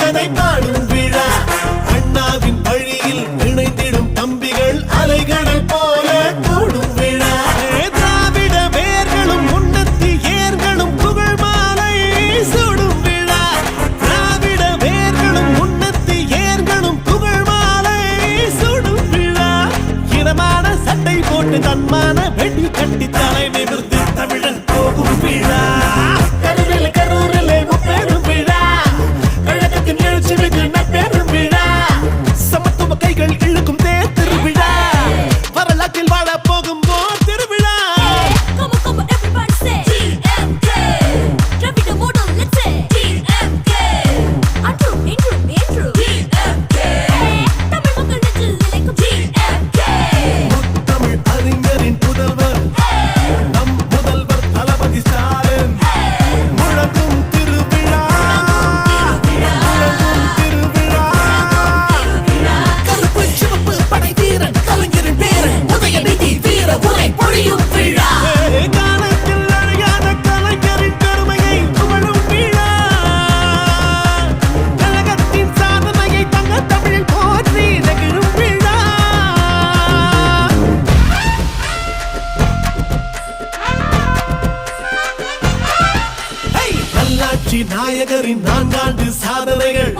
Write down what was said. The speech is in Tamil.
கதை பாடும் விழா. அண்ணாவின் வழியில் இணைந்திடும் தம்பிகள் அலைகடல் போல கூடும் விழா. திராவிட வேர்களும் முன்னத்தி ஏர்களும் புகழ் மாலை சூடும் விழா. திராவிட வேர்களும் முன்னத்தி ஏர்களும் புகழ் மாலை சூடும் விழா. இனமான சட்டை போட்டு தன்மான வெடி கட்டி தலை நிமிர்ந்து புரட்சி நாயகரின் நான்காண்டு சாதனைகள்.